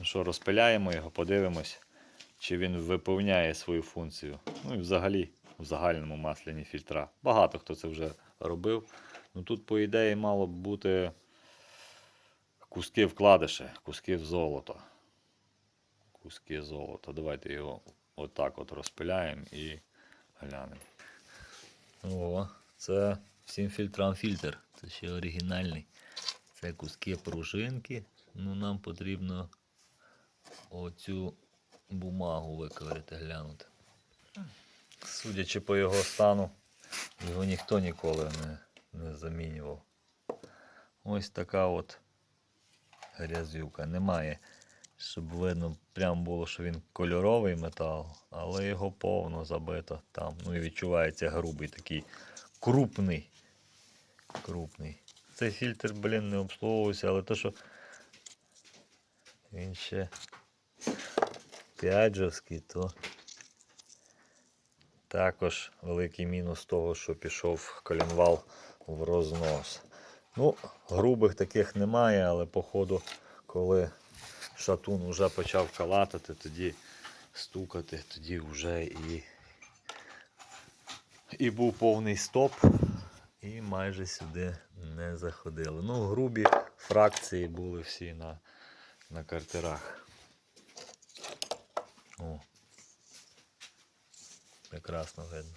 Ну що, розпиляємо його, подивимось, чи він виповняє свою функцію. Ну і взагалі в загальному масляні фільтра. Багато хто це вже робив. Ну тут, по ідеї, мало б бути куски вкладиші, куски в золото. Куски золота. Давайте його отак от розпиляємо і глянемо. О, це всім фільтрам фільтр. Це ще оригінальний. Це куски пружинки. Ну, нам потрібно оцю бумагу виковирити, глянути. Судячи по його стану, його ніхто ніколи не, не замінював. Ось така от грязюка. Немає, щоб видно прям було, що він кольоровий метал, але його повно забито там. Ну і відчувається грубий такий крупний. Крупний. Цей фільтр, блін, не обслуговувався, але то, що він ще п'яджовський, то також великий мінус того, що пішов колінвал в рознос. Ну, грубих таких немає, але походу, коли шатун вже почав калатати, тоді стукати, тоді вже і, і був повний стоп, і майже сюди не заходили. Ну, грубі фракції були всі на, на картерах. О. Прекрасно видно.